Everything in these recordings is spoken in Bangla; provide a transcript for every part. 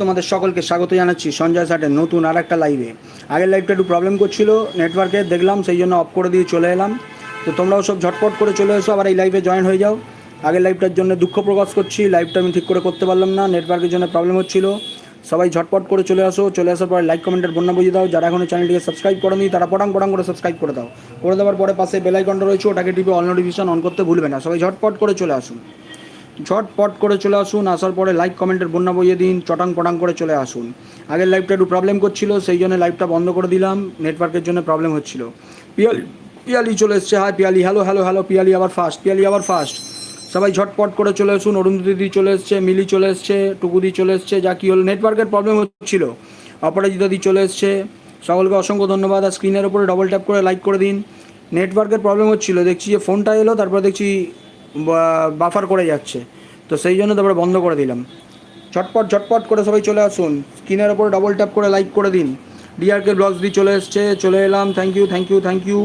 তোমাদের সকলকে স্বাগত জানাচ্ছি সঞ্জয় সাটের নতুন আর একটা লাইভে আগের লাইভটা একটু প্রবলেম করছিল নেটওয়ার্কে দেখলাম, সেই জন্য অফ করে দিয়ে চলে এলাম। তো তোমরাও সব ঝটপট করে চলে এসো, আবার এই লাইভে জয়েন হয়ে যাও। আগের লাইভটার জন্য দুঃখ প্রকাশ করছি লাইভটা আমি ঠিক করে করতে পারলাম না নেটওয়ার্কের জন্য প্রবলেম হচ্ছিল। সবাই ঝটপট করে চলে আসো, চলে আসার পরে লাইক কমেন্টের বন্যা বুঝিয়ে দাও। যারা এখনও চ্যানেলটিকে সাবস্ক্রাইব করেনি, তারা পটাং পটাং করে সাবস্ক্রাইব করে দাও। করে দেওয়ার পরে পাশে বেল আইকনটা রয়েছে, ওটাকে টিপে অল নোটিফিকেশন অন করতে ভুলবে না। সবাই ঝটপট করে চলে আসুন। ঝটপট করে চলে আসুন, আসার পরে লাইক কমেন্টের বন্যা বইয়ে দিন, চটাং পটাং করে চলে আসুন। আগের লাইভটা একটু প্রবলেম করছিল, সেই জন্য লাইভটা বন্ধ করে দিলাম নেটওয়ার্কের জন্য প্রবলেম হচ্ছিল। পিয়ালি পিয়ালি চলে এসছে হ্যাঁ Piyali hello hello hello Piyali আবার ফার্স্ট পিয়ালি আবার ফার্স্ট সবাই ঝটপট করে চলে আসুন অরুন্ধতি দিদি চলে এসছে, মিলি চলে এসছে টুকুদি চলে এসছে, যা কি হলো নেটওয়ার্কের প্রবলেম হচ্ছিল। অপরাজিতা দি চলে এসছে। সকলকে অসংখ্য ধন্যবাদ, আর স্ক্রিনের ওপরে ডবল ট্যাপ করে লাইক করে দিন। নেটওয়ার্কের প্রবলেম হচ্ছিল, দেখছি যে ফোনটা এলো, তারপরে দেখছি বাফার করে যাচ্ছে। তো সেই জন্য তারপরে বন্ধ করে দিলাম। ছটপট ছটপট করে সবাই চলে আসুন। স্ক্রিনের ওপর ডবল ট্যাপ করে লাইক করে দিন। ডিআরকে ব্লগস দিয়ে চলে এসছে, চলে এলাম। Thank you thank you thank you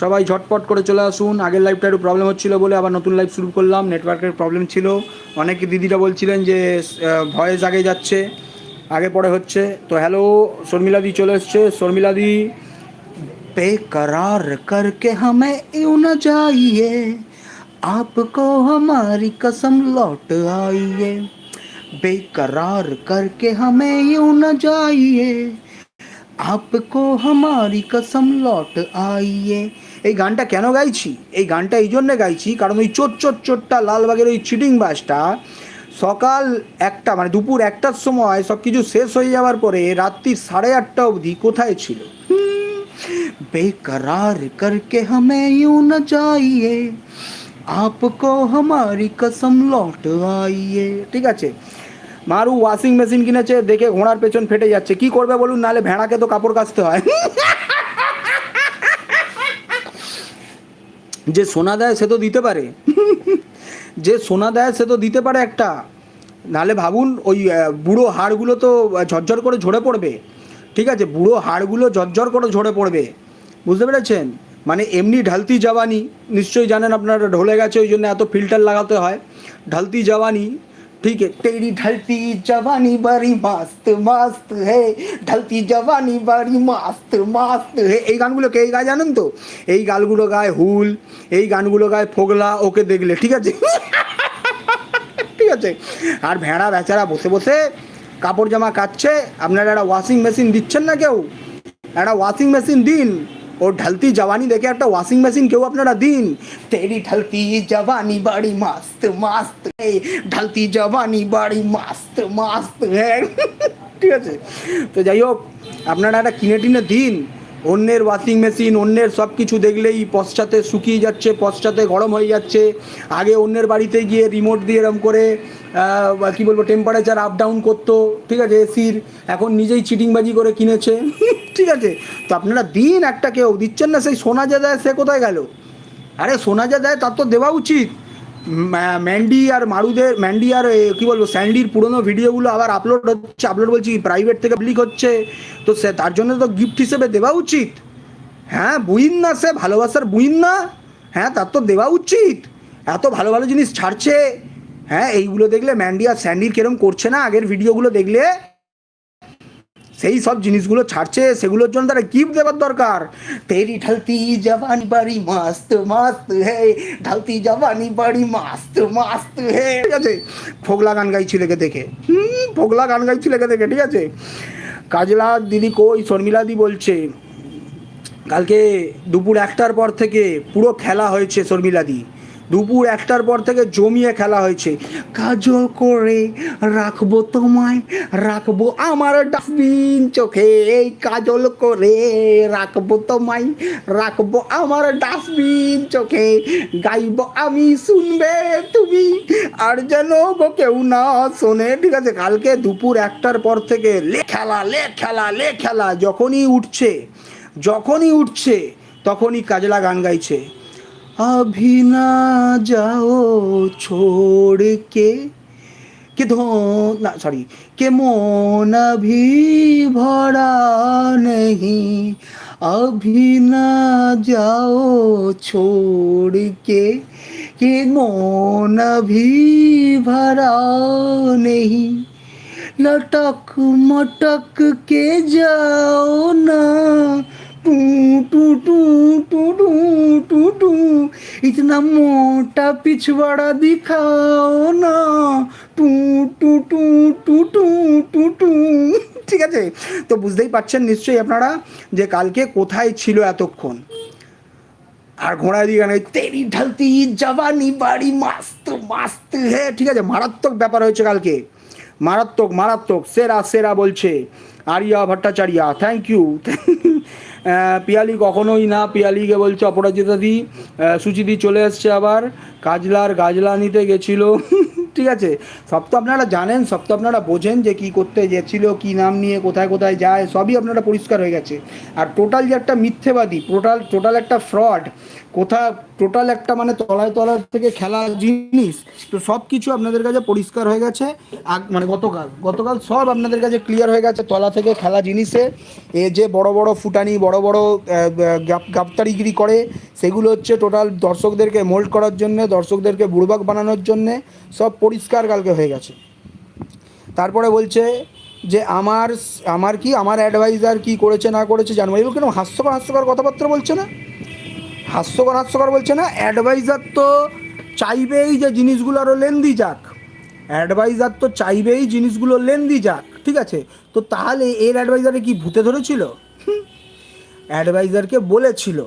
সবাই ঝটপট করে চলে আসুন। আগের লাইফটা একটু প্রবলেম হচ্ছিল বলে আবার নতুন লাইফ শুরু করলাম। নেটওয়ার্কের প্রবলেম ছিল। অনেক দিদিরা বলছিলেন যে ভয়েস আগে যাচ্ছে, আগে পরে হচ্ছে। তো হ্যালো শর্মিলাদি চলে এসছে। শর্মিলাদি বেকরার করকে হামে ইউ না যাইয়ে। आपको हमारी कसम लौट आइए बेकरार करके हमें यूं न जाइए आपको हमारी कसम লট আইয়ে এই গানটা কেন গাইছি এই গানটা এই জন্যে গাইছি কারণ ওই চোট চোট চোটটা লালবাগের ওই চিটিং বাসটা সকাল একটা মানে দুপুর একটার সময় সব কিছু শেষ হয়ে যাওয়ার পরে রাত্রি সাড়ে আটটা অবধি কোথায় ছিল बेकरार करके हमें यूं न जाइए আপকো হামারি কসম লট আইয়ে ঠিক আছে মারু ওয়াশিং মেশিন কিনেছে দেখে ঘোড়ার পেছন ফেটে যাচ্ছে কি করবে বলুন নালে ভেড়াকে তো কাপড় কাচতে হয় যে সোনা দেয় সে তো দিতে পারে যে সোনা দেয় সে তো দিতে পারে একটা নালে ভাবুন ওই বুড়ো হাড়গুলো তো ঝরঝর করে ঝরে পড়বে ঠিক আছে বুড়ো হাড়গুলো ঝরঝর করে ঝরে পড়বে বুঝতে পেরেছেন মানে এমনি ঢালতি জওয়ানি নিশ্চয়ই জানেন আপনারা ঢলে গেছে ওই জন্য এত ফিল্টার লাগাতে হয় ঢালতি জওয়ানি ঠিক है तेरी ढलती जवानी बड़ी मस्त मस्त है ঢলতি জওয়ানি বাড়ি মাস্ত মাস্ত হে এই গানগুলো কে গায় জানেন তো এই গানগুলো গায় হুল এই গানগুলো গায় ফোগলা ওকে দেখলে ঠিক আছে ঠিক আছে আর ভেড়া বেচারা বসে বসে কাপড় জামা কাচ্ছে আপনারা একটা ওয়াশিং মেশিন দিচ্ছেন না কেউ একটা ওয়াশিং মেশিন দিন ও ঢালতি জওয়ানি দেখে একটা ওয়াশিং মেশিন কেউ আপনারা দিন তেরি ঢালতি জওয়ানি বাড়ি মাস্ত মাস্ত ঢালতি জওয়ানি বাড়ি মাস্ত মাস্ত হে ঠিক আছে তো যাই হোক আপনারা একটা কিনে টিনে দিন অন্যের ওয়াশিং মেশিন অন্যের সব কিছু দেখলেই পশ্চাতে শুকিয়ে যাচ্ছে, পশ্চাতে গরম হয়ে যাচ্ছে। আগে অন্যের বাড়িতে গিয়ে রিমোট দিয়ে এরম করে কি বলব টেম্পারেচার আপ ডাউন করতো, ঠিক আছে এসির এখন নিজেই চিটিংবাজি করে কিনেছে। ঠিক আছে? তো আপনারা দিন একটা কেউ দিচ্ছেন না, সেই সোনা যা দেয় সে কোথায় গেল? আরে সোনা যা দেয় তার তো দেওয়া উচিত। ম্যান্ডি আর মারুদের ম্যান্ডি আর কি বলব স্যান্ডির পুরোনো ভিডিওগুলো আবার আপলোড হচ্ছে আপলোড বলছি প্রাইভেট থেকে পাবলিক হচ্ছে। তো সে, তার জন্য তো গিফট হিসেবে দেওয়া উচিত। হ্যাঁ বুইন না সে, ভালোবাসার বুইন না। হ্যাঁ তার তো দেওয়া উচিত। এত ভালো ভালো জিনিস ছাড়ছে। হ্যাঁ এইগুলো দেখলে ম্যান্ডি আর স্যান্ডির কিরম করছে না? আগের ভিডিওগুলো দেখলে সেই সব জিনিসগুলো ছাড়ছে, সেগুলোর জন্য তারা গিফট দেওয়ার দরকার। তেরি ঢালতি জওয়ানি বাড়ি, মাস্ত মাস্ত, হে। ঢালতি জওয়ানি বাড়ি, মাস্ত মাস্ত, হে। ঠিক আছে? ফোগলা গান গাইছি লেগে দেখে। হুম, ফোগলা গান গাইছি লেগে দেখে, ঠিক আছে? কাজলা দিদি কই? শর্মিলা দি বলছে, কালকে দুপুর একটার পর থেকে পুরো খেলা হয়েছে শর্মিলাদি দুপুর একটার পর থেকে জমিয়ে খেলা হয়েছে। কাজল করে রাখব তোমায়, রাখব আমার ডাস্টবিন চোখে। এই কাজল করে রাখব তোমায়, রাখব আমার ডাস্টবিন চোখে। গাইব আমি, শুনবে তুমি, আর যেন গো কেউ না শোনে। ঠিক আছে, কালকে দুপুর একটার পর থেকে লে খেলা লে খেলা লে খেলা, যখনই উঠছে যখনই উঠছে, তখনই কাজলা গান গাইছে। अभी ना जाओ छोड़ के कि धो ना सॉरी के मोन अभी भरा नहीं अभी ना जाओ छोड़ के कि मोन अभी भरा नहीं लटक मटक के जाओ ना টু টু টু টু টু টু টু ইতনা মোটা পিছবাড়া দিখাও না টু টু টু টু টু টু টু ঠিক আছে তো বুঝতেই পারছেন নিশ্চয়ই আপনারা যে কালকে কোথায় ছিল এতক্ষণ আর ঘোড়া দিয়ে গানে তেরি ঢালতি জবানি বাড়ি মাস্ত মাস্ত হে ঠিক আছে মারাত্মক ব্যাপার হয়েছে কালকে মারাত্মক মারাত্মক সেরা সেরা বলছে area Bhattacharya thank you Piyali কখনোই না। পিয়ালিকে বলছে অপরাজিতা দি সুচিদি চলে এসছে আবার। কাজলার গাজলা নিতে গেছিল। ঠিক আছে? সব তো আপনারা জানেন, সব তো আপনারা বোঝেন যে কি করতে গেছিল, কি নাম নিয়ে, কোথায় কোথায় যায়, সবই আপনারা পরিষ্কার হয়ে গেছে। আর টোটাল যে একটা মিথ্যেবাদী, টোটাল টোটাল একটা ফ্রড কোথা টোটাল একটা মানে তলায় তলায় থেকে খেলা জিনিস, তো সব কিছু আপনাদের কাছে পরিষ্কার হয়ে গেছে। মানে গতকাল গতকাল সব আপনাদের কাছে ক্লিয়ার হয়ে গেছে, তলা থেকে খেলা জিনিসে। এ যে বড় বড় ফুটানি, বড় বড় গাপ্তারিগিরি করে, সেগুলো হচ্ছে টোটাল দর্শকদেরকে মোল্ড করার জন্য, দর্শকদেরকে বুড়বাক বানানোর জন্যে, সব পরিষ্কার কালকে হয়ে গেছে। তারপরে বলছে যে আমার আমার কি, আমার অ্যাডভাইজার কি করেছে, না করেছে এগুলো কেন হাস্যকর হাস্যকর কথাবার্তা বলছে না? হাস্যকর হাস্যকর বলছে না? অ্যাডভাইজার তো চাইবেই যে জিনিসগুলো আরও লেন্দি যাক। অ্যাডভাইজার তো চাইবেই জিনিসগুলো লেন্দি যাক, ঠিক আছে? তো তাহলে এর অ্যাডভাইজারে কি ভূতে ধরেছিল। অ্যাডভাইজারকে বলেছিল।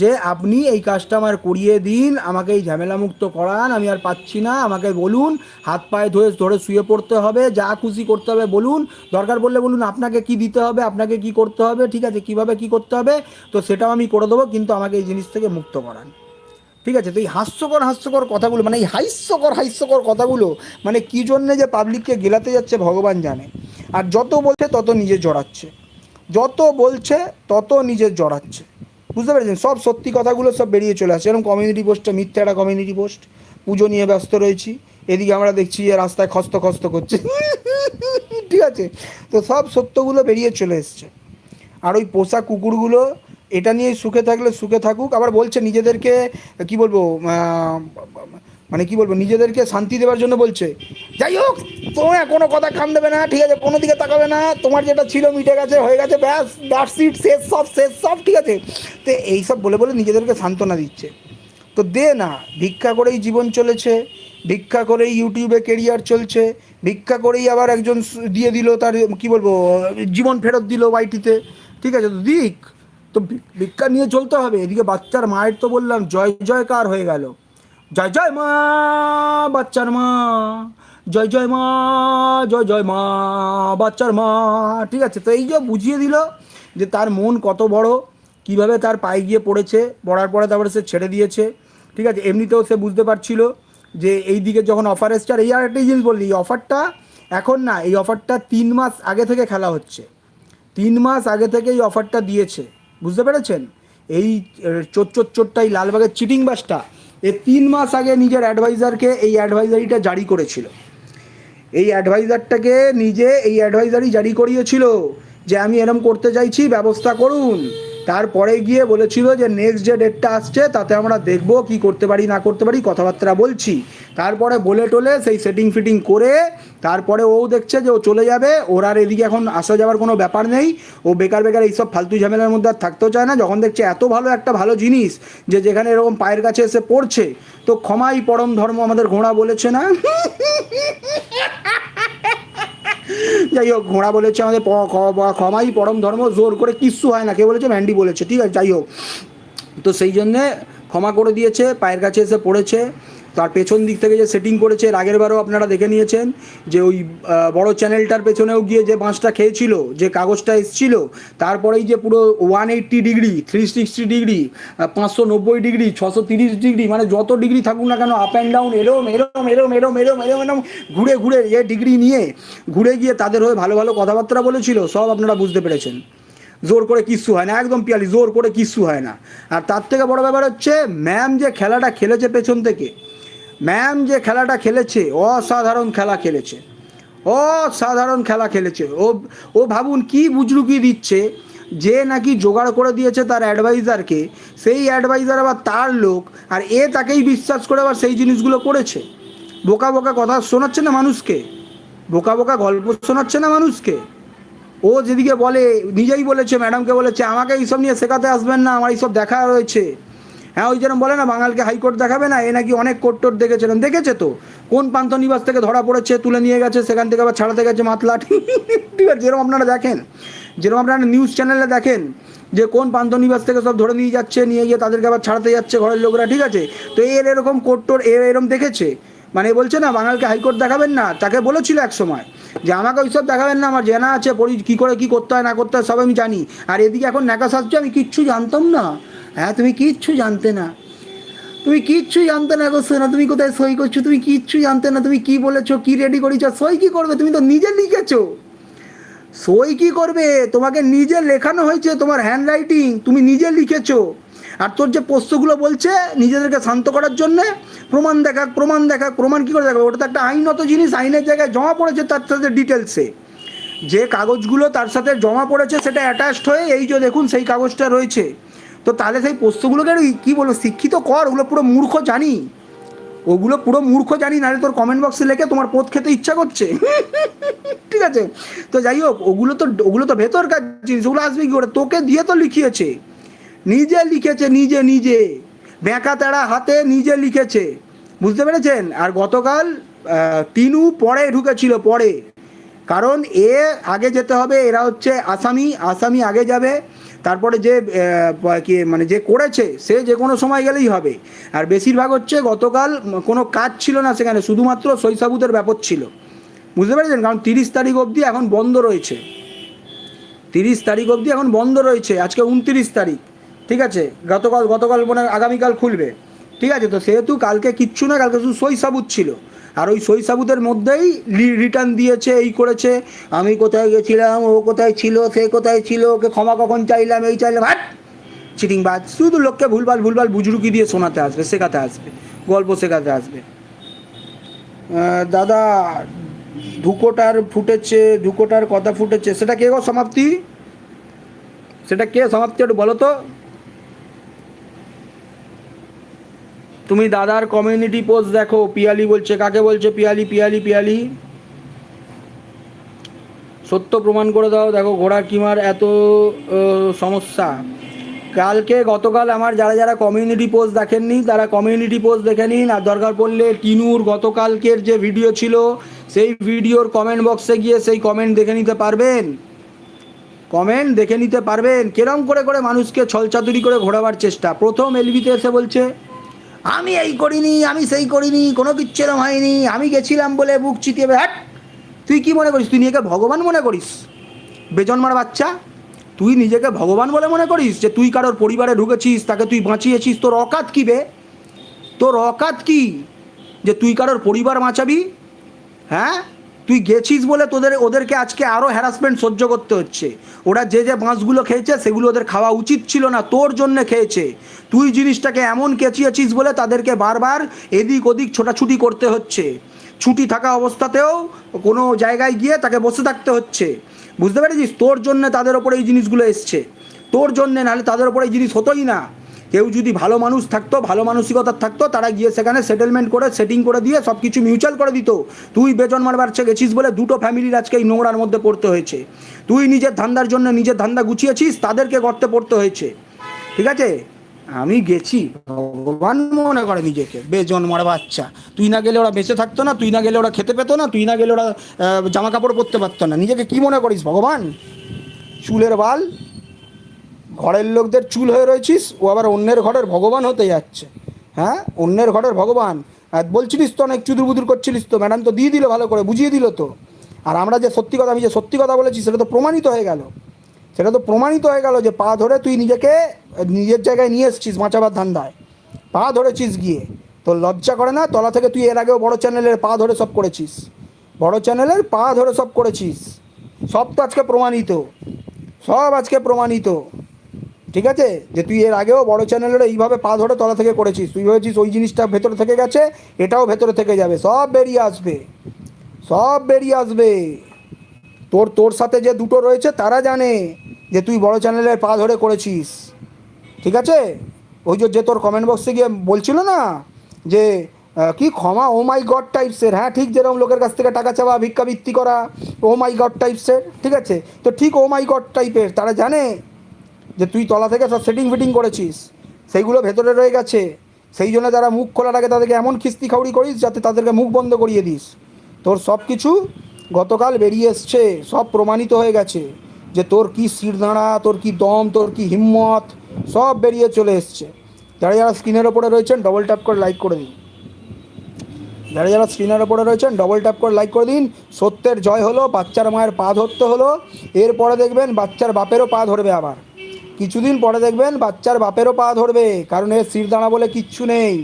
যে আপনি এই কাজটা আমার করিয়ে দিন, আমাকে এই ঝামেলামুক্ত করান, আমি আর পাচ্ছি না, আমাকে বলুন, হাত পায়ে ধরে ধরে শুয়ে পড়তে হবে, যা খুশি করতে হবে বলুন, দরকার বললে বলুন আপনাকে কি দিতে হবে, আপনাকে কি করতে হবে, ঠিক আছে, কীভাবে কি করতে হবে, তো সেটাও আমি করে দেবো, কিন্তু আমাকে এই জিনিস থেকে মুক্ত করান। ঠিক আছে, তো এই হাস্যকর হাস্যকর কথাগুলো মানে এই হাস্যকর হাস্যকর কথাগুলো মানে কী জন্যে যে পাবলিককে গেলাতে যাচ্ছে ভগবান জানে। আর যত বলছে তত নিজে জড়াচ্ছে। যত বলছে তত নিজের জড়াচ্ছে। বুঝতে পেরেছেন? সব সত্যি কথাগুলো সব বেরিয়ে চলে আসছে এরকম কমিউনিটি পোস্টটা মিথ্যা একটা কমিউনিটি পোস্ট পুজো নিয়ে ব্যস্ত রয়েছি। এদিকে আমরা দেখছি যে রাস্তায় খস্ত খস্ত করছে। ঠিক আছে? তো সব সত্যগুলো বেরিয়ে চলে এসছে। আর ওই পোষা কুকুরগুলো, এটা নিয়ে সুখে থাকলে সুখে থাকুক। আবার বলছে নিজেদেরকে, কি বলব মানে কি বলব, নিজেদেরকে শান্তি দেওয়ার জন্য বলছে। যাই হোক তোমার কোনো কথা কান দেবে না, ঠিক আছে, কোনো দিকে তাকাবে না, তোমার যেটা ছিল মিটে গেছে, হয়ে গেছে, ব্যাস দ্যাট সিট শেষ সব শেষ সব, ঠিক আছে। তো এইসব বলে বলে নিজেদেরকে সান্ত্বনা দিচ্ছে। তো দে না, ভিক্ষা করেই জীবন চলেছে, ভিক্ষা করেই ইউটিউবে কেরিয়ার চলছে, ভিক্ষা করেই আবার একজন দিয়ে দিল তার, কি বলব, জীবন ফেরত দিল ওয়াইটিতে ঠিক আছে, তো দিক। তো ভিক্ষা নিয়ে চলতে হবে, এদিকে বাচ্চার মায়ের তো বললাম, জয়, জয়কার হয়ে গেল। জয় জয় মা, বাচ্চার মা। জয় জয় মা, জয় জয় মা, বাচ্চার মা। ঠিক আছে, তো এই যে বুঝিয়ে দিল যে তার মন কত বড়, কীভাবে তার পায়ে গিয়ে পড়েছে, পড়ার পরে তারপরে সে ছেড়ে দিয়েছে। ঠিক আছে, এমনিতেও সে বুঝতে পারছিল যে এই দিকে যখন অফার এসছে, আর এই আর একটা জিনিস বললি এই অফারটা এখন না, এই অফারটা তিন মাস আগে থেকে খেলা হচ্ছে। তিন মাস আগে থেকে এই অফারটা দিয়েছে। বুঝতে পেরেছেন? এই চোর চোর চোরটা, এই লালবাগের চিটিং বাসটা এ তিন মাস আগে নিজের অ্যাডভাইজারকে এই অ্যাডভাইজারিটা জারি করেছিল। এই অ্যাডভাইজারটাকে নিজে এই অ্যাডভাইজারি জারি করিয়েছিল যে আমি এরম করতে চাইছি, ব্যবস্থা করুন। তারপরে গিয়ে বলেছিল যে নেক্সট যে ডেটটা আসছে, তাতে আমরা দেখব কি করতে পারি, না করতে পারি, কথাবার্তা বলছি। তারপরে বলে টোলে সেই সেটিং ফিটিং করে, তারপরে ও দেখছে যে ও চলে যাবে, ওর আর এদিকে এখন আসা যাওয়ার কোনো ব্যাপার নেই, ও বেকার বেকার এইসব ফালতু ঝামেলার মধ্যে আর থাকতেও চায় না, যখন দেখছে এত ভালো একটা ভালো জিনিস যে যেখানে এরকম পায়ের কাছে এসে পড়ছে, তো ক্ষমাই পরম ধর্ম আমাদের ঘোড়া বলেছে না? যাই হোক, ঘোড়া বলেছে আমাদের ক্ষমাই পরম ধর্ম, জোর করে কিচ্ছু হয় না। কে বলেছে? ভ্যান্ডি বলেছে। ঠিক আছে, যাই হোক। তো সেই জন্যে ক্ষমা করে দিয়েছে, পায়ের কাছে এসে পড়েছে। তার পেছন দিক থেকে যে সেটিং করেছে, এর আগের বারও আপনারা দেখে নিয়েছেন যে ওই বড় চ্যানেলটার পেছনেও গিয়ে যে বাঁশটা খেয়েছিল, যে কাগজটা এসছিল, তারপরেই যে পুরো one eighty degree three sixty degree পাঁচশো নব্বই ডিগ্রি ছশো তিরিশ ডিগ্রি মানে যত ডিগ্রি থাকুক না কেন আপ অ্যান্ড ডাউন এরম এরম এরম এরম এরম এরম এরম, ঘুরে ঘুরে এ ডিগ্রি নিয়ে ঘুরে গিয়ে তাদের হয়ে ভালো ভালো কথাবার্তা বলেছিল, সব আপনারা বুঝতে পেরেছেন। জোর করে কিচ্ছু হয় না, একদম পিয়ালি, জোর করে কিচ্ছু হয় না। আর তার থেকে বড় ব্যাপার হচ্ছে ম্যাম যে খেলাটা খেলেছে পেছন থেকে ম্যাম যে খেলাটা খেলেছে, অসাধারণ খেলা খেলেছে। অসাধারণ খেলা খেলেছে। ও ও ভাবুন কি বুজরুকি দিচ্ছে, যে নাকি জোগাড় করে দিয়েছে তার অ্যাডভাইজারকে, সেই অ্যাডভাইজার আবার তার লোক, আর এ তাকেই বিশ্বাস করে আবার সেই জিনিসগুলো করেছে। বোকা বোকা কথা শোনাচ্ছে না মানুষকে? বোকা বোকা গল্প শোনাচ্ছে না মানুষকে? ও যেদিকে বলে, নিজেই বলেছে, ম্যাডামকে বলেছে, আমাকে এইসব নিয়ে শেখাতে আসবেন না, আমার এইসব দেখা রয়েছে। হ্যাঁ ওই যেরকম বলে না, বাঙালকে হাইকোর্ট দেখাবে না, এ নাকি অনেক কোর্ট টোট দেখেছিলেন দেখেছে তো? কোন পান্থনিবাস থেকে ধরা পড়েছে, তুলে নিয়ে গেছে, সেখান থেকে আবার ছাড়াতে গেছে মাতলা। ঠিক আছে যেরকম আপনারা দেখেন, যেরকম আপনারা নিউজ চ্যানেলে দেখেন, যে কোন পান্থনিবাস থেকে সব ধরে নিয়ে যাচ্ছে, নিয়ে গিয়ে তাদেরকে আবার ছাড়াতে যাচ্ছে ঘরের লোকরা, ঠিক আছে? তো এর এরকম কোর্ট টোর এর এরকম দেখেছে। মানে বলছে না, বাঙালকে হাইকোর্ট দেখাবেন না, তাকে বলেছিল এক সময় যে, আমাকে ওইসব দেখাবেন না, আমার জানা আছে, পড়ি, কী করে, কী করতে হয়, না করতে হয়, সব আমি জানি। আর এদিকে এখন ন্যাকা সাজছে আমি কিচ্ছু জানতাম না। হ্যাঁ তুমি কিচ্ছু জানতে না। তুমি কিচ্ছু জানতে না গো সোনা, তুমি কোথায় সই করছ? তুমি কিচ্ছু জানতে না, তুমি কি বলেছ, কি রেডি করেছ সই কি করবে? তুমি তো নিজে লিখেছো। সই কি করবে? তোমাকে নিজে লেখানো হয়েছে তোমার হ্যান্ড রাইটিং তুমি নিজে লিখেছো। আর তোর যে প্রশ্নগুলো বলছে নিজেদেরকে শান্ত করার জন্য, প্রমাণ দেখা প্রমাণ দেখা প্রমাণ কি করে দেখাবে? ওটা তো একটা আইনত জিনিস, আইনের জায়গায় জমা পড়েছে তার সাথে ডিটেলসে যে কাগজগুলো তার সাথে জমা পড়েছে সেটা অ্যাটাচড হয়ে, এই যে দেখুন সেই কাগজটা রয়েছে। তো তাহলে সেই প্রশ্নগুলোকে কী বলব, শিক্ষিত কর, ওগুলো পুরো মূর্খ জানি। ওগুলো পুরো মূর্খ জানি, নাহলে তোর কমেন্ট বক্সে লেখে তোমার পথ খেতে ইচ্ছা করছে। ঠিক আছে? তো যাই হোক, ওগুলো তো ওগুলো তো ভেতরকার জিনিস, ওগুলো আসবে কি করে? তোকে দিয়ে তো লিখিয়েছে। নিজে লিখেছে, নিজে নিজে। ব্যাঁকা তেড়া হাতে নিজে লিখেছে। বুঝতে পেরেছেন? আর গতকাল তিনু পরে ঢুকেছিল, পরে। কারণ এ আগে যেতে হবে, এরা হচ্ছে আসামি আসামি আগে যাবে। তারপরে যে কি মানে যে করেছে, সে যে কোনো সময় গেলেই হবে। আর বেশিরভাগ হচ্ছে গতকাল কোনো কাজ ছিল না সেখানে, শুধুমাত্র শৈশাবুতের ব্যাপার ছিল। বুঝতে পেরেছেন? কারণ তিরিশ তারিখ অবধি এখন বন্ধ রয়েছে। তিরিশ তারিখ অবধি এখন বন্ধ রয়েছে। আজকে উনতিরিশ তারিখ। ঠিক আছে? গতকাল গতকাল মানে আগামীকাল খুলবে। ঠিক আছে? তো সেহেতু কালকে কিচ্ছু না, কালকে শুধু সই সাবুত ছিল। আর ওই সাবুতের মধ্যেই রিটার্ন দিয়েছে, এই করেছে। আমি কোথায় গেছিলাম, ও কোথায় ছিল, সে কোথায় ছিল, ওকে ক্ষমা কখন চাইলাম, এই চাইলাম, হাট! চিটিং বাদ শুধু লোককে ভুলভাল ভুলভাল বুজরুকি দিয়ে শোনাতে আসবে, শেখাতে আসবে, গল্প শেখাতে আসবে। দাদা ধুকোটার ফুটেছে ধুকোটার কথা ফুটেছে, সেটা কে গো সমাপ্তি? সেটা কে সমাপ্তি একটু বলো তো। তুমি দাদার কমিউনিটি পোস্ট দেখো, পিয়ালি বলছে, কাকে বলছে? পিয়ালি পিয়ালি পিয়ালি। সত্য প্রমাণ করে দাও, দেখো ঘোড়া কিমার এত সমস্যা। কালকে গতকাল আমার যারা যারা কমিউনিটি পোস্ট দেখেননি, তারা কমিউনিটি পোস্ট দেখে নিন। আর দরকার পড়লে টিনুর গতকালকের যে ভিডিও ছিল, সেই ভিডিওর কমেন্ট বক্সে গিয়ে সেই কমেন্ট দেখে নিতে পারবেন। কমেন্ট দেখে নিতে পারবেন। কেরম করে করে মানুষকে ছলচাতুরি করে ঘোরাবার চেষ্টা। প্রথম এলবিতে এসে বলছে আমি এই করিনি, আমি সেই করিনি, কোনো কিচ্ছু হয়নি, আমি গেছিলাম বলে বুক চিতিয়ে হ্যাট তুই কি মনে করিস? তুই নিজেকে ভগবান মনে করিস? বেজন্মার বাচ্চা, তুই নিজেকে ভগবান বলে মনে করিস যে তুই কারোর পরিবারে ঢুকেছিস, তাকে তুই বাঁচিয়েছিস? তোর অকাত কী বে? তোর অকাত কী? যে তুই কারোর পরিবার বাঁচাবি? হ্যাঁ? তুই গেছিস বলে তোদের, ওদেরকে আজকে আরও হ্যারাসমেন্ট সহ্য করতে হচ্ছে। ওরা যে যে বাঁশগুলো খেয়েছে, সেগুলো ওদের খাওয়া উচিত ছিল না, তোর জন্য খেয়েছে। তুই জিনিসটাকে এমন কেচিয়েছিস বলে তাদেরকে বারবার এদিক ওদিক ছোটাছুটি করতে হচ্ছে। ছুটি থাকা অবস্থাতেও কোনো জায়গায় গিয়ে তাকে বসে থাকতে হচ্ছে। বুঝতে পেরেছিস? তোর জন্য তাদের ওপরে এই জিনিসগুলো এসছে। তোর জন্যে, নাহলে তাদের ওপরে এই জিনিস হতোই না। কেউ যদি ভালো মানুষ থাকতো, ভালো মানসিকতার থাকতো, তারা গিয়ে সেখানে সেটেলমেন্ট করে সেটিং করে দিয়ে সব কিছু মিউচুয়াল করে দিত। তুই বেজন মারবার গেছিস বলে দুটো ফ্যামিলির আজকে এই নোংরার মধ্যে পড়তে হয়েছে। তুই নিজের ধান্দার জন্য নিজের ধান্দা গুছিয়েছিস, তাদেরকে গর্তে পড়তে হয়েছে। ঠিক আছে? আমি গেছি। ভগবান মনে করে নিজেকে। বেজন্মার বাচ্চা তুই না গেলে ওরা বেঁচে থাকতো না, তুই না গেলে ওরা খেতে পেতো না, তুই না গেলে ওরা জামা কাপড় পরতে পারতো না। নিজেকে কি মনে করিস ভগবান? চুলের বাল ঘরের লোকদের চুল হয়ে রয়েছিস, ও আবার অন্যের ঘরের ভগবান হতে যাচ্ছে। হ্যাঁ? অন্যের ঘরের ভগবান। বলছিলিস তো অনেক চুদুর বুদুর করছিলিস তো, ম্যাডাম তো দিয়ে দিল ভালো করে, বুঝিয়ে দিল তো। আর আমরা যে সত্যি কথা, আমি যে সত্যি কথা বলেছি, সেটা তো প্রমাণিত হয়ে গেল। সেটা তো প্রমাণিত হয়ে গেল যে পা ধরে তুই নিজেকে, নিজের জায়গায় নিয়ে এসছিস বাঁচাবার ধান্দায়। পা ধরেছিস গিয়ে। তোর লজ্জা করে না, তলা থেকে তুই এর আগেও বড় চ্যানেলের পা ধরে সব করেছিস। বড় চ্যানেলের পা ধরে সব করেছিস। সব তো আজকে প্রমাণিত। সব আজকে প্রমাণিত। ঠিক আছে? যে তুই এর আগেও বড় চ্যানেলের এইভাবে পা ধরে তলা থেকে করেছিস। তুই ভেবেছিস ওই জিনিসটা ভেতরে থেকে গেছে, এটাও ভেতরে থেকে যাবে। সব বেরিয়ে আসবে। সব বেরিয়ে আসবে। তোর তোর সাথে যে দুটো রয়েছে, তারা জানে যে তুই বড় চ্যানেলের পা ধরে করেছিস। ঠিক আছে? ওই যে তোর কমেন্ট বক্সে গিয়ে বলছিল না যে কি ক্ষমা? ও মাই গড টাইপসের হ্যাঁ ঠিক যেরকম লোকের কাছ থেকে টাকা চাওয়া ভিক্ষাবৃত্তি করা ও মাই গড টাইপসের ঠিক আছে? তো ঠিক ও মাই গড টাইপের তারা জানে যে তুই তলা থেকে সব সেটিং ফিটিং করেছিস, সেইগুলো ভেতরে রয়ে গেছে। সেই জন্য যারা মুখ খোলার আগে তাদেরকে এমন খিস্তি খাউড়ি করিস যাতে তাদেরকে মুখ বন্ধ করিয়ে দিস। তোর সব কিছু গতকাল বেরিয়ে এসছে, সব প্রমাণিত হয়ে গেছে যে তোর কি শিরদাঁড়া, তোর কি দম, তোর কি হিম্মত, সব বেরিয়ে চলে এসছে। যারা যারা স্ক্রিনের ওপরে রয়েছেন ডবল ট্যাপ করে লাইক করে দিন। যারা যারা স্ক্রিনের ওপরে রয়েছেন ডবল ট্যাপ করে লাইক করে দিন। সত্যের জয় হলো, বাচ্চার মায়ের পা ধরতে হলো। এরপরে দেখবেন বাচ্চার বাপেরও পা ধরবে আবার। কিছুদিন পরে দেখবেন বাচ্চার বাপেরও পা ধরবে, কারণ এর শিরদাঁড়া বলে কিচ্ছু নেই।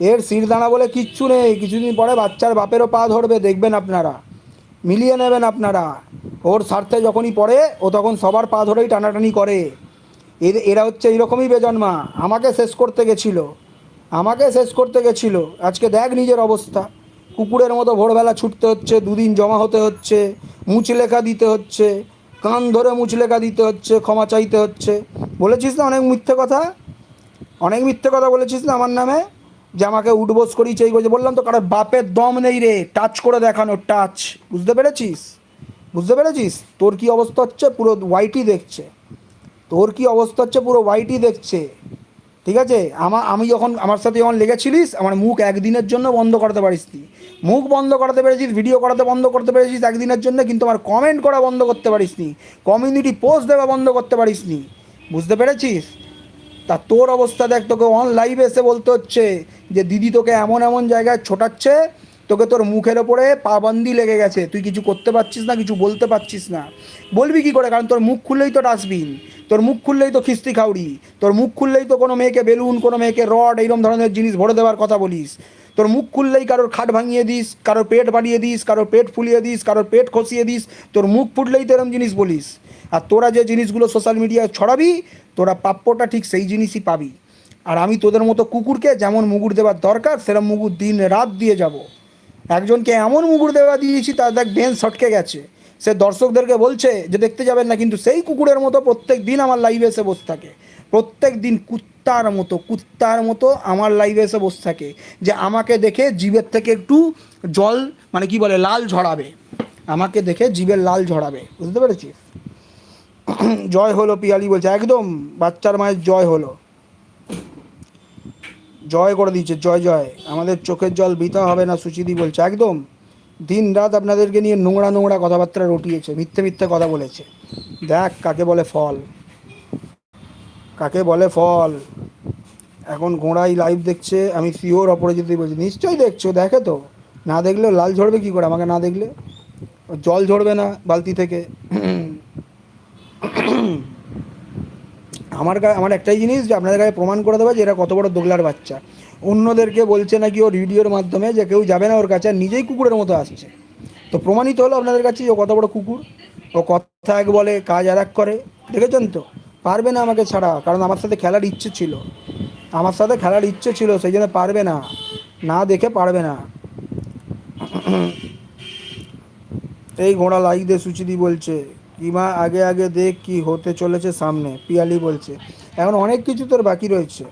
এর শিরদাঁড়া বলে কিচ্ছু নেই, কিছুদিন পরে বাচ্চার বাপেরও পা ধরবে, দেখবেন আপনারা। মিলিয়ে নেবেন আপনারা। ওর স্বার্থে যখনই পড়ে, ও তখন সবার পা ধরেই টানাটানি করে। এরা হচ্ছে এইরকমই বেজন্মা। আমাকে শেষ করতে গেছিল। আমাকে শেষ করতে গেছিল। আজকে দেখ নিজের অবস্থা। কুকুরের মতো ভোরবেলা ছুটতে হচ্ছে, দুদিন জমা হতে হচ্ছে মুচ লেখা দিতে হচ্ছে। কান ধরে মুচ লেখা দিতে হচ্ছে, ক্ষমা চাইতে হচ্ছে। বলেছিস না অনেক মিথ্যে কথা? অনেক মিথ্যে কথা বলেছিস না আমার নামে? যে আমাকে উঠবোস করি এই করছে বললাম তো কারোর বাপের দম নেই রে, টাচ করে দেখানো, টাচ। বুঝতে পেরেছিস? বুঝতে পেরেছিস? তোর কি অবস্থা হচ্ছে? পুরো হোয়াইটই দেখছে। তোর কি অবস্থা হচ্ছে? পুরো হোয়াইটই দেখছে। ঠিক আছে? আমা আমি যখন আমার সাথে যখন লেগেছিলিস, আমার মুখ একদিনের জন্য বন্ধ করতে পারিস নি মুখ বন্ধ করাতে পেরেছিস ভিডিও করাতে বন্ধ করতে পেরেছিস একদিনের জন্য, কিন্তু আমার কমেন্ট করা বন্ধ করতে পারিস নি কমিউনিটি পোস্ট দেওয়া বন্ধ করতে পারিস নি বুঝতে পেরেছিস? তা তোর অবস্থা দেখ, তোকে অন লাইভে এসে বলতে হচ্ছে যে, দিদি তোকে এমন এমন জায়গায় ছোটাচ্ছে, তোকে তোর মুখের ওপরে পাবন্দি লেগে গেছে, তুই কিছু করতে পারছিস না, কিছু বলতে পারছিস না। বলবি কি করে? কারণ তোর মুখ খুললেই তো ডাস্টবিন তোর মুখ খুললেই তো খিস্তি খাউড়ি, তোর মুখ খুললেই তো কোনো মেয়েকে বেলুন, কোনো মেয়েকে রড এইরকম ধরনের জিনিস ভরে দেওয়ার কথা বলিস। তোর মুখ খুললেই কারোর খাট ভাঙিয়ে দিস, কারোর পেট বাড়িয়ে দিস, কারোর পেট ফুলিয়ে দিস, কারোর পেট খসিয়ে দিস, তোর মুখ ফুটলেই তো এরম জিনিস বলিস। আর তোরা যে জিনিসগুলো সোশ্যাল মিডিয়ায় ছড়াবি, তোরা প্রাপ্যটা ঠিক সেই জিনিসই পাবি। আর আমি তোদের মতো কুকুরকে যেমন মুগুর দেওয়ার দরকার সেরকম মুগুর দিন রাত দিয়ে যাব। একজনকে এমন মুগুর দেওয়া দিয়েছি তার দেখ বেন সটকে গেছে। সে দর্শকদেরকে বলছে যে, দেখতে যাবেন না, কিন্তু সেই কুকুরের মতো প্রত্যেক দিন আমার লাইভে এসে বসে থাকে। প্রত্যেক দিন কুত্তার মতো কুত্তার মতো আমার লাইভে এসে বসে থাকে যে আমাকে দেখে জীবের থেকে একটু জল মানে কি বলে, লাল ঝরাবে। আমাকে দেখে জীবের লাল ঝরাবে। বুঝতে পেরেছিস? জয় হলো পিয়ালি বলছে, একদম, বাচ্চার মায়ের জয় হলো। জয় করে দিচ্ছে জয় জয়। আমাদের চোখের জল বৃথা হবে না, সুচিদি বলছে, একদম। দিন রাত আপনাদেরকে নিয়ে নোংরা নোংরা কথাবার্তা রটিয়েছে, মিথ্যে মিথ্যে কথা বলেছে। দেখ কাকে বলে ফল। কাকে বলে ফল? এখন ঘোড়াই লাইভ দেখছে, আমি শিওর অপরাজিতই বলছি, নিশ্চয়ই দেখছ, দেখে তো। না দেখলে লাল ঝরবে কি করে, আমাকে না দেখলে? জল ঝরবে না বালতি থেকে। আমার আমার একটাই জিনিস যে আপনাদের কাছে প্রমাণ করে দেবে যে এরা কত বড় দোগলার বাচ্চা। অন্যদেরকে বলছে নাকি ওর ভিডিওর মাধ্যমে যে কেউ যাবে না ওর কাছে, আর নিজেই কুকুরের মতো আসছে। তো প্রমাণিত হলো আপনাদের কাছে যে ও কত বড় কুকুর। ও কথা এক বলে, কাজ আর এক করে। দেখেছেন তো? পারবে না আমাকে ছাড়া, কারণ আমার সাথে খেলার ইচ্ছে ছিল। আমার সাথে খেলার ইচ্ছে ছিল, সেই জন্য পারবে না না দেখে পারবে না। এই ঘোড়া লাইক দে সুচিদি বলছে, কিমা, আগে আগে দেখ কি হতে চলেছে সামনে। পিয়ালি বলছে, এখন অনেক কিছু তোর বাকি রয়েছে।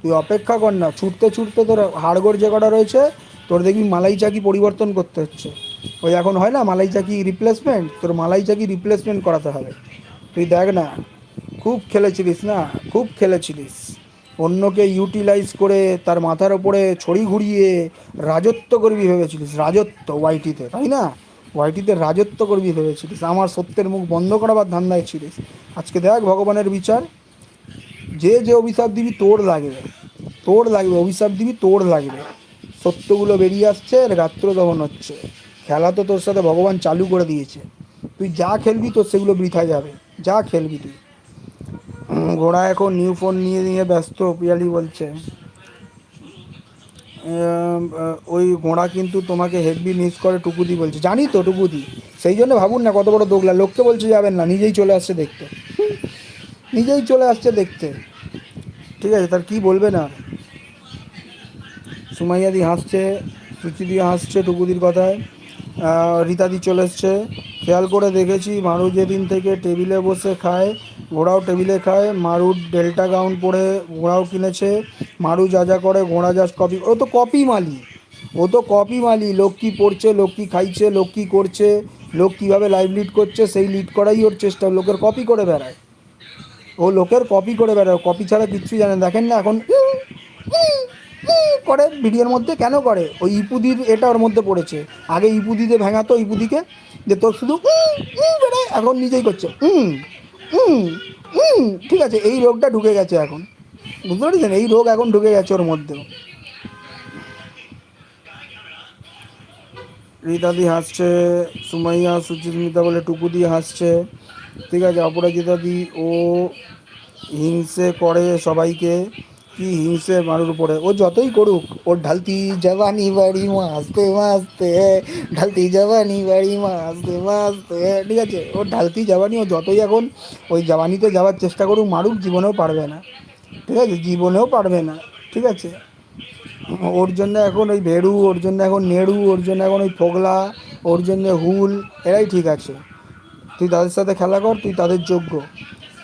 তুই অপেক্ষা কর না, ছুটতে ছুটতে তোর হাড়গোড় যে কটা রয়েছে, তোর দেখবি মালাই চাকি পরিবর্তন করতে হচ্ছে। ওই এখন হয় না মালাই চাকি রিপ্লেসমেন্ট তোর মালাই চাকি রিপ্লেসমেন্ট করাতে হবে। তুই দেখ না খুব খেলেছিলিস না? খুব খেলেছিলিস। অন্যকে ইউটিলাইজ করে তার মাথার ওপরে ছড়ি ঘুরিয়ে রাজত্ব করবি ভেবেছিলিস। রাজত্ব ওয়াইটিতে তাই না? ওয়াইটিতে রাজত্ব করবি ভেবেছিলিস। আমার সত্যের মুখ বন্ধ করাবার ধান্দায় ছিলিস। আজকে দেখ ভগবানের বিচার। যে যে অভিশাপ দিবি তোর লাগবে। তোর লাগবে, অভিশাপ দিবি তোর লাগবে। সত্যগুলো বেরিয়ে আসছে আর রাত্র দমন হচ্ছে। খেলা তো তোর সাথে ভগবান চালু করে দিয়েছে। তুই যা খেলবি তোর সেগুলো বৃথা যাবে। যা খেলবি তুই। ঘোড়া এখন নিউ ফোন নিয়ে নিয়ে ব্যস্ত, পিয়ালি বলছে। ওই ঘোড়া কিন্তু তোমাকে হেভি মিস করে, টুকুদি বলছে। জানি তো টুকুদি। সেই জন্য ভাবুন না, কত বড় দোগলা। লোককে বলছে যাবেন না, নিজেই চলে আসছে দেখতে। নিজেই চলে আসছে দেখতে। ঠিক আছে, তার কি বলবে না? সুমাইয়াদি হাসছে সুচিদি হাসছে টুকুদির কথায়। রীতাদি চলে এসছে। খেয়াল করে দেখেছি মানুষ যেদিন থেকে টেবিলে বসে খায় ঘোড়াও টেবিলে খায়, মারুর ডেল্টা গাউন পরে ঘোড়াও কিনেছে, মারু যা যা করে, ঘোড়া যা কপি ও তো কপি মালি। ও তো কপি মালি, লোক কী পড়ছে, লোক কী খাইছে, লোক কী করছে, লোক কীভাবে লাইভ লিড করছে, সেই লিড করাই ওর চেষ্টা লোকের কপি করে বেড়ায়। ও লোকের কপি করে বেড়ায় কপি ছাড়া কিচ্ছু জানে। দেখেন না এখন, করে ভিডিওর মধ্যে কেন করে? ওই ইপুদির এটা ওর মধ্যে পড়েছে। আগে ইপুদিতে ভেঙাতো, ইপুদিকে যে তোর শুধু এখন নিজেই করছে, হুম। হুম হুম, ঠিক আছে, এই রোগটা ঢুকে গেছে এখন। বুঝতে পেরেছেন? এই রোগ এখন ঢুকে গেছে ওর মধ্যেও। রীতাদি হাসছে, সুমাইয়া সুচিস্মিতা বলে টুকু দিয়ে হাসছে। ঠিক আছে অপরাজিতাদি ও হিংসে করে সবাইকে। কি হিংসে মারুর উপরে। ও যতই করুক, ওর ঢালতি জবানি বাড়ি মাসতে মাসতে, ঢালতি জবানি বাড়ি মাসতে মাসতে। ঠিক আছে, ওর ঢালতি জবানি, ও যতই এখন ওই জবানিতে যাওয়ার চেষ্টা করুক, মারুক, জীবনেও পারবে না। ঠিক আছে, জীবনেও পারবে না। ঠিক আছে, ওর জন্য এখন ওই ভেড়ু, ওর জন্য এখন নেড়ু, ওর জন্য এখন ওই ফোগলা, ওর জন্য হুল, এরাই ঠিক আছে। তুই তাদের সাথে খেলা কর, তুই তাদের যোগ্য।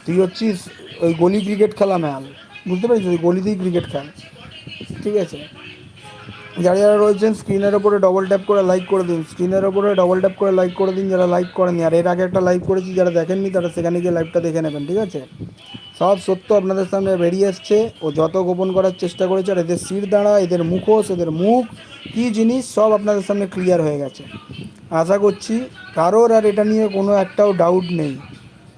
তুই হচ্ছিস ওই গলি ক্রিকেট খেলা ম্যাল বুঝতে পেরেছিস ওই গলিতেই ক্রিকেট খেল। ঠিক আছে? যারা যারা রয়েছেন স্ক্রিনের ওপরে ডবল ট্যাপ করে লাইক করে দিন। স্ক্রিনের ওপরে ডবল ট্যাপ করে লাইক করে দিন, যারা লাইক করেনি। আর এর আগে একটা লাইভ করেছি, যারা দেখেননি, তারা সেখানে গিয়ে লাইভটা দেখে নেবেন, ঠিক আছে? সব সত্য আপনাদের সামনে বেরিয়ে এসছে ও যত গোপন করার চেষ্টা করেছে, আর এদের শির দাঁড়া, এদের মুখোশ, এদের মুখ, কী জিনিস, সব আপনাদের সামনে ক্লিয়ার হয়ে গেছে। আশা করছি কারোর আর এটা নিয়ে কোনো একটাও ডাউট নেই।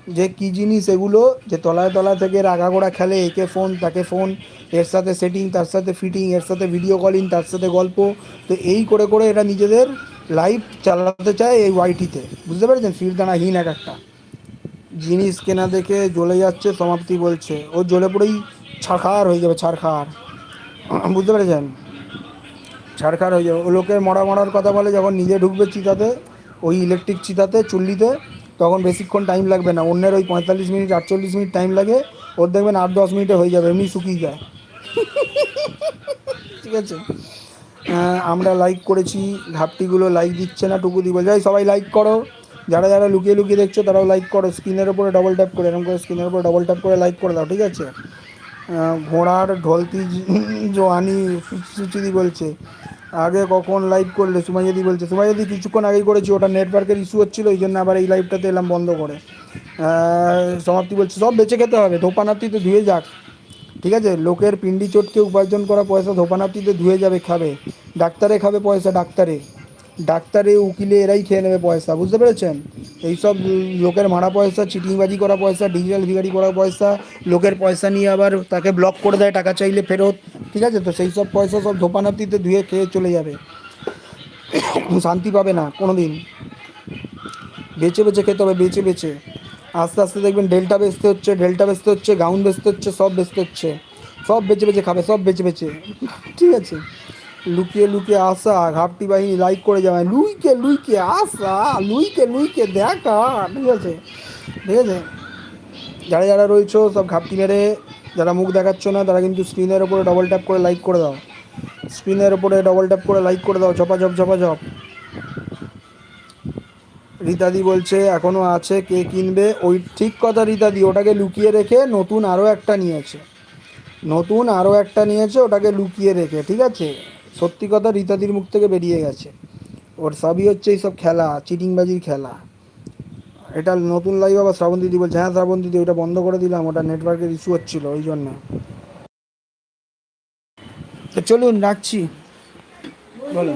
যে কী জিনিস এগুলো যে তলায় তলায় থেকে রাগাগোড়া খেলে, একে ফোন তাকে ফোন এর সাথে সেটিং তার সাথে ফিটিং এর সাথে ভিডিও কলিং তার সাথে গল্প। তো এই করে করে এরা নিজেদের লাইফ চালাতে চায় এই ওয়াইটিতে বুঝতে পেরেছেন? ফিরদানাহীন এক একটা। জিনিস কেনা দেখে জ্বলে যাচ্ছে, সমাপ্তি বলছে। ও জ্বলে পড়েই ছাড়খার হয়ে যাবে ছাড়খার বুঝতে পেরেছেন? ছাড়খার হয়ে যাবে। ও লোকের মরা মরার কথা বলে, যখন নিজে ঢুকবে চিতাতে, ওই ইলেকট্রিক চিতাতে, চুল্লিতে তখন বেশিক্ষণ টাইম লাগবে না। অন্যের ওই পঁয়তাল্লিশ মিনিট আটচল্লিশ মিনিট টাইম লাগে ওর দেখবেন আট দশ মিনিটে হয়ে যাবে এমনি শুকিয়ে যায়। ঠিক আছে? আমরা লাইক করেছি ঘাপটিগুলো লাইক দিচ্ছে না টুকু দিব যাই সবাই লাইক করো। যারা যারা লুকিয়ে লুকিয়ে দেখছ তারাও লাইক করো। স্ক্রিনের ওপরে ডবল ট্যাপ করে এরকম করে স্ক্রিনের উপরে ডবল ট্যাপ করে লাইক করে দাও ঠিক আছে? ঘোড়ার ঢলতি জোয়ানি সুচিদি বলছে। আগে কখন লাইভ করলে? সুমাইয়াদি বলছে, সুমাইয়াদি কিছুক্ষণ আগেই করেছি, ওটা নেটওয়ার্কের ইস্যু হচ্ছিল ওই জন্য আবার এই লাইভটাতে এলাম বন্ধ করে। সমাপ্তি বলছে, সব বেঁচে খেতে হবে ধোপানাপ্তিতে ধুয়ে যাক। ঠিক আছে? লোকের পিন্ডি চটকে উপার্জন করা পয়সা ধোপানাপ্তিতে ধুয়ে যাবে, খাবে। ডাক্তারে খাবে পয়সা, ডাক্তারে। ডাক্তারে, উকিলে এরাই খেয়ে নেবে পয়সা, বুঝতে পেরেছেন? এইসব লোকের মারা পয়সা, চিটিংবাজি করা পয়সা ডিজিটাল ভিগারি করা পয়সা, লোকের পয়সা নিয়ে আবার তাকে ব্লক করে দেয়, টাকা চাইলে ফেরত, ঠিক আছে? তো সেই সব পয়সা সব ধোপানাপ্তিতে ধুয়ে খেয়ে চলে যাবে। শান্তি পাবে না কোনো দিন বেচে বেচে খেতে হবে, বেচে বেচে। আস্তে আস্তে দেখবেন ডেল্টা বেচতে হচ্ছে, ডেল্টা বেচতে হচ্ছে, গাউন বেচতে হচ্ছে, সব বেচতে হচ্ছে। সব বেচে বেচে খাবে, সব বেচে বেচে। ঠিক আছে? লুকিয়ে লুকিয়ে আসা, ঘাপটি বাহিনী লাইক করে যাবে লুইকে লুইকে, আসা, লুইকে লুইকে, দেখা। ঠিক আছে? ঠিক আছে? যারা যারা রয়েছো, সব ঘাপটি মেরে, যারা মুখ দেখাচ্ছ না, তারা কিন্তু স্ক্রিনের ওপরে ডবল ট্যাপ করে লাইক করে দাও। স্ক্রিনের ওপরে ডবল ট্যাপ করে লাইক করে দাও, ঝপাঝপ ঝপাঝপ। রীতাদি বলছে এখনও আছে, কে কিনবে? ওই ঠিক কথা রীতাদি, ওটাকে লুকিয়ে রেখে নতুন আরও একটা নিয়েছে। নতুন আরও একটা নিয়েছে, ওটাকে লুকিয়ে রেখে, ঠিক আছে? সত্যি কথা রীতাদির মুখ থেকে বেরিয়ে গেছে। ওর সবই হচ্ছে এইসব খেলা, চিটিংবাজির খেলা। এটা নতুন লাইভ আবার শ্রাবণ দিদি বলছে হ্যাঁ শ্রাবণ দিদি, ওটা বন্ধ করে দিলাম, ওটা নেটওয়ার্কের ইস্যু হচ্ছিল, ওই জন্য। তো চলুন, রাখছি। বলো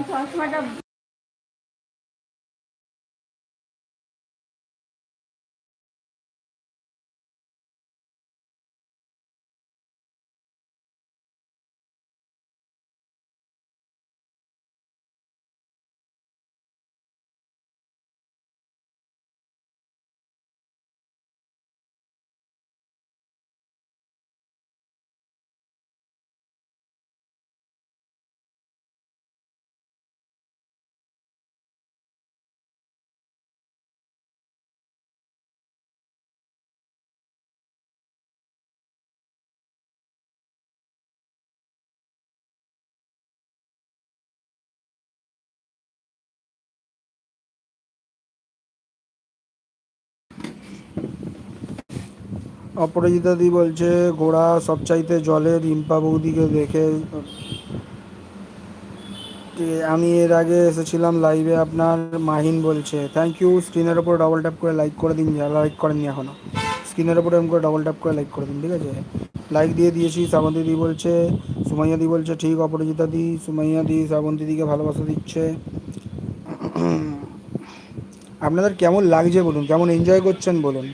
চশমাটা অপরাজিতা দি বলছে, ঘোড়া সবচাইতে জলে রিম্পা বৌদিকে দেখে। আমি এর আগে এসেছিলাম লাইভে আপনার মাহিন বলছে থ্যাংক ইউ স্ক্রিনের ওপর ডবল ট্যাপ করে লাইক করে দিন, যারা লাইক করেননি এখনও স্ক্রিনের ওপর এরকম করে ডবল ট্যাপ করে লাইক করে দিন, ঠিক আছে? লাইক দিয়ে দিয়েছি শ্রাবন্তী দি বলছে সুমাইয়া দি বলছে, ঠিক অপরাজিতা দি সুমাইয়া দি শ্রাবন্তী দিকে ভালোবাসা দিচ্ছে। আপনাদের কেমন লাগছে বলুন, কেমন এনজয় করছেন বলুন।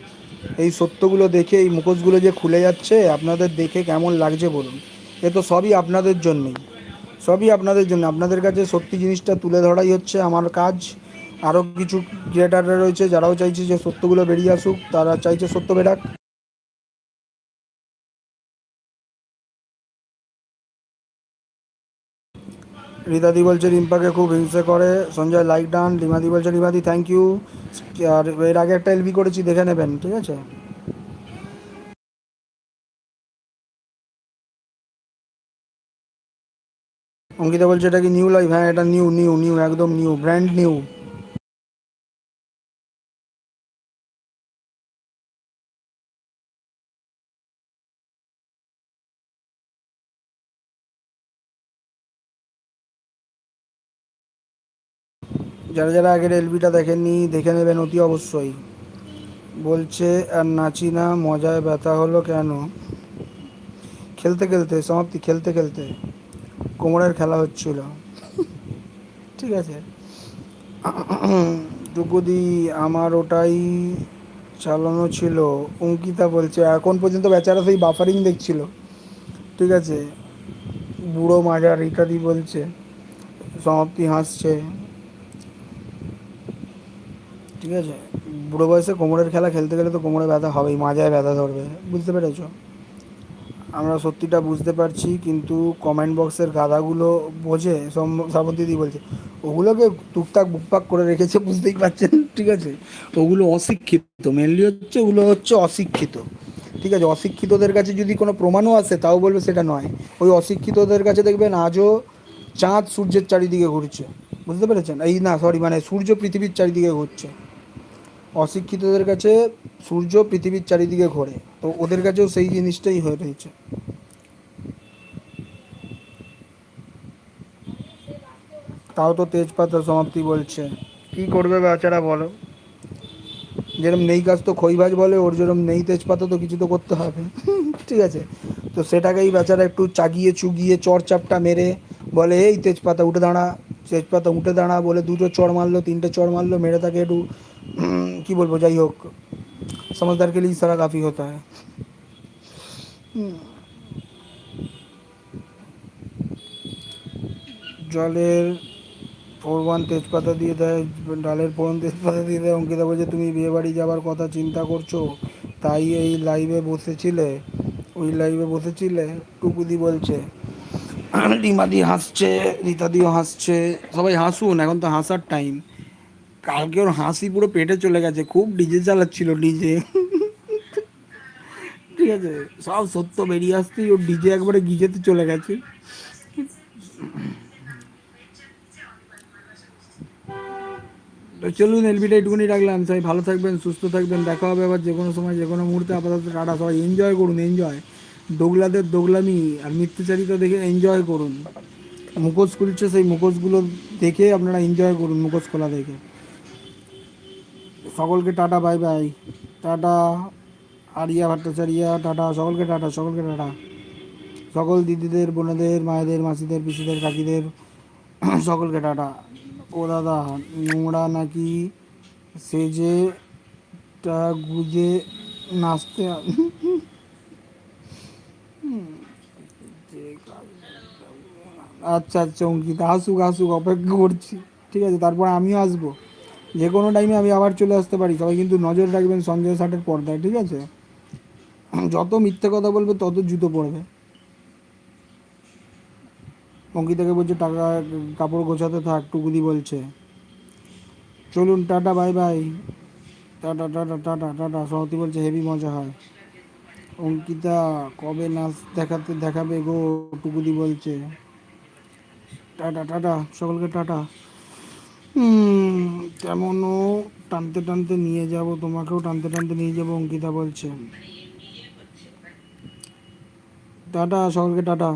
এই সত্যগুলো দেখে, এই মুখোশগুলো যে খুলে যাচ্ছে, আপনাদের দেখে কেমন লাগছে বলুন। এ তো সবই আপনাদের জন্যই। সবই আপনাদের জন্য। আপনাদের কাছে সত্যি জিনিসটা তুলে ধরাই হচ্ছে আমার কাজ। আরও কিছু ক্রিয়েটাররা রয়েছে, যারাও চাইছে যে সত্যগুলো বেরিয়ে আসুক, তারা চাইছে সত্য বেরাক। রিতাদি বলছে, রিম্পাকে খুব হিংসে করে। Sanjay like done. রিমাদি বলছে রিমাদি থ্যাংক ইউ আর এর আগে একটা এলবি করেছি, দেখে নেবেন, ঠিক আছে? অঙ্কিতা বলছে, এটা কি নিউ লাইভ হ্যাঁ এটা নিউ নিউ নিউ একদম নিউ ব্র্যান্ড নিউ যারা যারা আগের এলবিটা দেখেননি, দেখে নেবেন অতি অবশ্যই। বলছে, আর নাচি না, মজায় ব্যথা হলো কেন? খেলতে খেলতে, সমাপ্তি, খেলতে খেলতে কোমরের খেলা হচ্ছিল। ঠিক আছে। টুকুদি, আমার ওটাই চালানো ছিল। অঙ্কিতা বলছে, এখন পর্যন্ত বেচারা সেই বাফারিং দেখছিল। ঠিক আছে। বুড়ো মাজার ইত্যাদি বলছে। সমাপ্তি হাসছে। ঠিক আছে? বুড়ো বয়সে কোমরের খেলা খেলতে গেলে তো কোমরে ব্যথা হবেই, মাজায় ব্যথা ধরবে। বুঝতে পেরেছ? আমরা সত্যিটা বুঝতে পারছি, কিন্তু কমেন্ট বক্সের গাদাগুলো বোঝে শ্রাবন্তীদি বলছে, ওগুলোকে টুকটাক বুকপাক করে রেখেছে, বুঝতেই পারছেন? ঠিক আছে? ওগুলো অশিক্ষিত মেনলি হচ্ছে, ওগুলো হচ্ছে অশিক্ষিত। ঠিক আছে? অশিক্ষিতদের কাছে যদি কোনো প্রমাণও আসে, তাও বলবে সেটা নয়। ওই অশিক্ষিতদের কাছে দেখবেন আজও চাঁদ সূর্যের চারিদিকে ঘুরছে। বুঝতে পেরেছেন? এই না সরি মানে সূর্য পৃথিবীর চারিদিকে ঘুরছে। অশিক্ষিতদের কাছে সূর্য পৃথিবীর চারিদিকে ঘোরে তো ওদের কাছেও সেই জিনিসটাই হয়ে রয়েছে। তাও তো তেজপাতার সমাপ্তি বলছে। কি করবে বেচারা বলো? যেরকম নেই কাজ তো খইভাজ বলে ওর যেরকম নেই তেজপাতা তো কিছু তো করতে হবে। ঠিক আছে তো সেটাকেই বেচারা একটু চাগিয়ে চুগিয়ে চড়চাপটা মেরে বলে এই তেজপাতা উঠে দাঁড়া তেজপাতা উঠে দাঁড়া বলে দুটো চড় মারলো তিনটে চড় মারলো মেরে তাকে একটু কি বলবো যাই হোক समझदार के लिए इशारा काफ़ी होता है জলের ফোরবান তেজপাতা দিয়ে দেয় ডালের ফোরন তেজপাতা দিয়ে দেয় অঙ্কিতা বলছে তুমি বিয়ে বাড়ি যাবার কথা চিন্তা করছো তাই এই লাইভে বসেছিলে ওই লাইভে বসেছিলে টুকুদি বলছে রিমাদি হাসছে রীতাদিও হাসছে সবাই হাসুন এখন তো হাসার টাইম কালকে ওর হাসি পুরো পেটে চলে গেছে, খুব ডিজে চালাচ্ছিল, ডিজে। ঠিক আছে, সব সত্য, বেরিয়ে আসতেই ওর ডিজে একবারে গিজেতে চলে গেছে। তো চলুন, এলবিটা একটুখানি রাখলাম, সবাই ভালো থাকবেন, সুস্থ থাকবেন, দেখা হবে আবার যে কোনো সময় যে কোনো মুহূর্তে, আপাতত টাটা, সবাই এনজয় করুন এনজয় দোগলাদের দোগলামি আর মিথ্যাচারিতা দেখে এনজয় করুন। মুখোশ খুলছে সেই মুখোশগুলো দেখে আপনারা এনজয় করুন, মুখোশ খোলা দেখে। সকলকে tata, bye bye. Tata, area Bhattacharya, tata, সকলকে টাটা সকলকে টাটা। সকল দিদিদের, বোনেদের, মায়েদের, মাসিদের, পিসিদের, কাকিদের, সকলকে টাটা। ও দাদা, নোংরা নাকি সেজে টা গুজে নাচতে আচ্ছা আচ্ছা অঙ্কিতা আসুক আসুক অপেক্ষা করছি। ঠিক আছে, তারপর আমিও আসব যে কোনো টাইমে আমি আবার চলে আসতে পারি। সবাই কিন্তু নজর রাখবেন সঞ্জয় ষাটের পর্দায়, ঠিক আছে? যত মিথ্যে কথা বলবে, তত জুতো পড়বে। অঙ্কিতাকে বলছে, টাকা, কাপড় গোছাতে থাক, টুকুদি বলছে। চলুন, tata, bye bye. Tata tata tata tata. সহতি বলছে, হেভি মজা হয়। অঙ্কিতা, কবে নাচ দেখাতে, দেখাবে গো? টুকুদি বলছে। টাটা টাটা, সকলকে টাটা। তেমনও টানতে টানতে নিয়ে যাব, তোমাকেও টানতে টানতে নিয়ে যাব, অঙ্কিতা বলছে। টাটা, সকলকে টাটা।